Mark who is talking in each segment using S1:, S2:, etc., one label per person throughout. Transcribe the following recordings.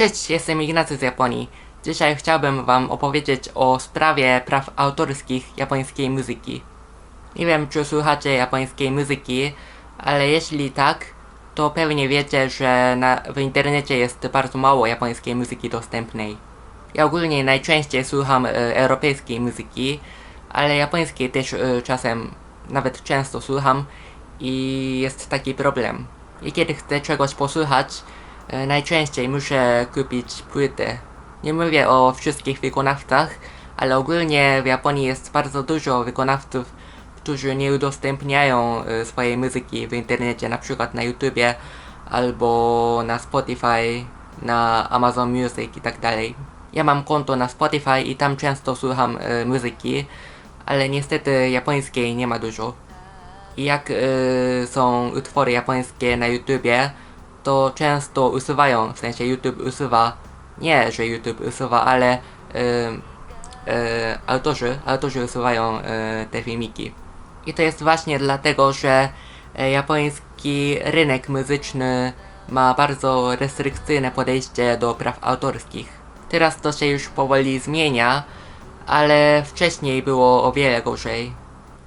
S1: Cześć, jestem Ignacy z Japonii. Dzisiaj chciałbym wam opowiedzieć o sprawie praw autorskich japońskiej muzyki. Nie wiem, czy słuchacie japońskiej muzyki, ale jeśli tak, to pewnie wiecie, że na, w internecie jest bardzo mało japońskiej muzyki dostępnej. Ja ogólnie najczęściej słucham e, europejskiej muzyki, ale japońskiej też e, czasem, nawet często słucham i jest taki problem. I kiedy chcę czegoś posłuchać, najczęściej muszę kupić płytę. Nie mówię o wszystkich wykonawcach, ale ogólnie w Japonii jest bardzo dużo wykonawców, którzy nie udostępniają e, swojej muzyki w internecie, na przykład na YouTubie albo na Spotify, na Amazon Music i tak dalej. Ja mam konto na Spotify i tam często słucham e, muzyki, ale niestety japońskiej nie ma dużo. I jak są utwory japońskie na YouTubie, to często usuwają, w sensie YouTube usuwa, nie, że YouTube usuwa, ale y, y, autorzy, autorzy usuwają y, te filmiki. I to jest właśnie dlatego, że e, japoński rynek muzyczny ma bardzo restrykcyjne podejście do praw autorskich. Teraz to się już powoli zmienia, ale wcześniej było o wiele gorzej.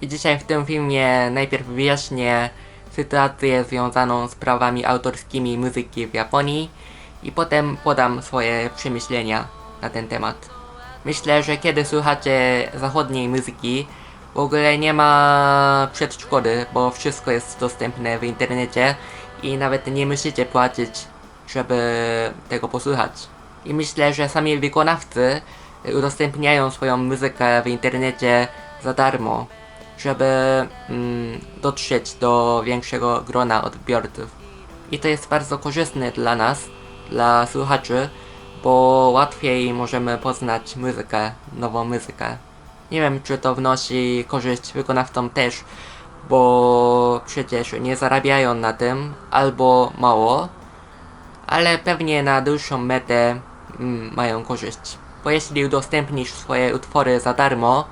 S1: I dzisiaj w tym filmie najpierw wyjaśnię sytuację związaną z prawami autorskimi muzyki w Japonii i potem podam swoje przemyślenia na ten temat. Myślę, że kiedy słuchacie zachodniej muzyki, w ogóle nie ma przedszkody, bo wszystko jest dostępne w internecie i nawet nie musicie płacić, żeby tego posłuchać. I myślę, że sami wykonawcy udostępniają swoją muzykę w internecie za darmo, żeby mm, dotrzeć do większego grona odbiorców. I to jest bardzo korzystne dla nas, dla słuchaczy, bo łatwiej możemy poznać muzykę, nową muzykę. Nie wiem, czy to wnosi korzyść wykonawcom też, bo przecież nie zarabiają na tym, albo mało, ale pewnie na dłuższą metę mm, mają korzyść. Bo jeśli udostępnisz swoje utwory za darmo,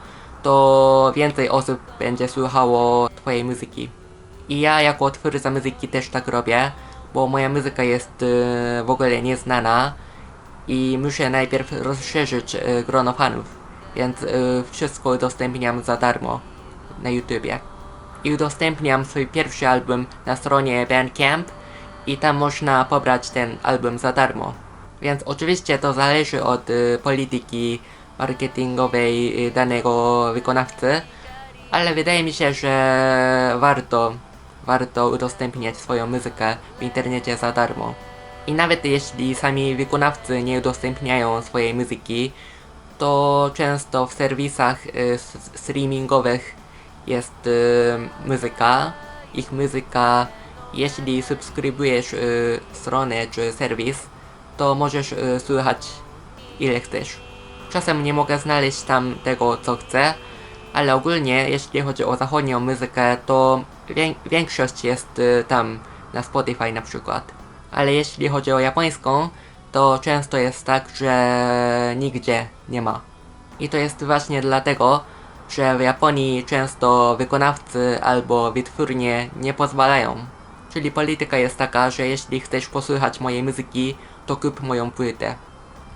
S1: to więcej osób będzie słuchało twojej muzyki. I ja jako twórca muzyki też tak robię, bo moja muzyka jest y, w ogóle nieznana i muszę najpierw rozszerzyć y, grono fanów, więc y, wszystko udostępniam za darmo na YouTubie. I udostępniam swój pierwszy album na stronie Bandcamp i tam można pobrać ten album za darmo. Więc oczywiście to zależy od polityki marketingowej y, danego wykonawcy, ale wydaje mi się, że warto, warto udostępniać swoją muzykę w internecie za darmo. I nawet jeśli sami wykonawcy nie udostępniają swojej muzyki, to często w serwisach y, streamingowych jest y, muzyka, ich muzyka. Jeśli subskrybujesz y, stronę czy serwis, to możesz y, słuchać ile chcesz. Czasem nie mogę znaleźć tam tego co chcę, ale ogólnie jeśli chodzi o zachodnią muzykę, to wię- większość jest y, tam na Spotify na przykład. Ale jeśli chodzi o japońską, to często jest tak, że nigdzie nie ma. I to jest właśnie dlatego, że w Japonii często wykonawcy albo wytwórnie nie pozwalają. Czyli polityka jest taka, że jeśli chcesz posłuchać mojej muzyki, to kup moją płytę.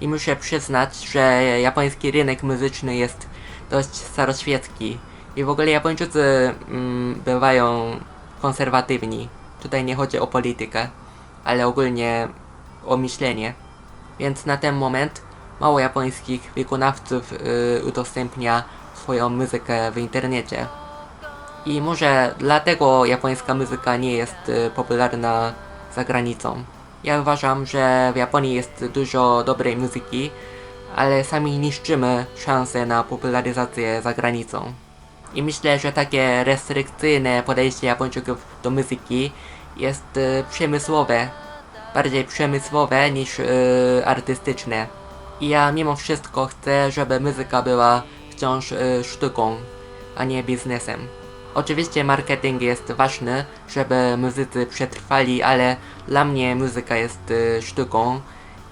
S1: I muszę przyznać, że japoński rynek muzyczny jest dość staroświecki. I w ogóle Japończycy mm, bywają konserwatywni. Tutaj nie chodzi o politykę, ale ogólnie o myślenie. Więc na ten moment mało japońskich wykonawców y, udostępnia swoją muzykę w internecie. I może dlatego japońska muzyka nie jest y, popularna za granicą. Ja uważam, że w Japonii jest dużo dobrej muzyki, ale sami niszczymy szanse na popularyzację za granicą. I myślę, że takie restrykcyjne podejście Japończyków do muzyki jest y, przemysłowe, bardziej przemysłowe niż y, artystyczne. I ja mimo wszystko chcę, żeby muzyka była wciąż y, sztuką, a nie biznesem. Oczywiście marketing jest ważny, żeby muzycy przetrwali, ale dla mnie muzyka jest y, sztuką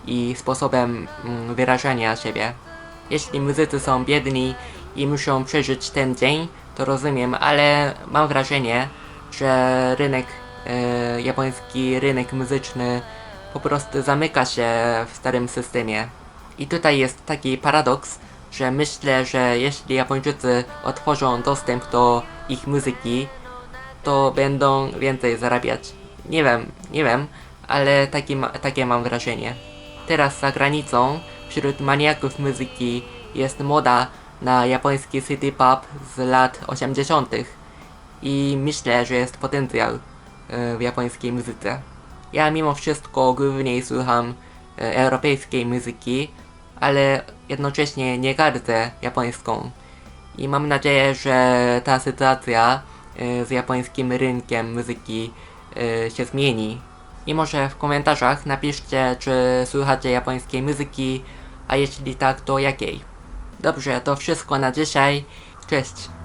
S1: i sposobem mm, wyrażania siebie. Jeśli muzycy są biedni i muszą przeżyć ten dzień, to rozumiem, ale mam wrażenie, że rynek, e, japoński rynek muzyczny po prostu zamyka się w starym systemie. I tutaj jest taki paradoks, że myślę, że jeśli Japończycy otworzą dostęp do ich muzyki, to będą więcej zarabiać. Nie wiem, nie wiem, ale taki ma, takie mam wrażenie. Teraz za granicą, wśród maniaków muzyki jest moda na japoński city pop z lat 80. I myślę, że jest potencjał e, w japońskiej muzyce. Ja mimo wszystko głównie słucham e, europejskiej muzyki, ale jednocześnie nie gardzę japońską. I mam nadzieję, że ta sytuacja e, z japońskim rynkiem muzyki e, się zmieni. I może w komentarzach napiszcie, czy słuchacie japońskiej muzyki, a jeśli tak, to jakiej. Dobrze, to wszystko na dzisiaj. Cześć!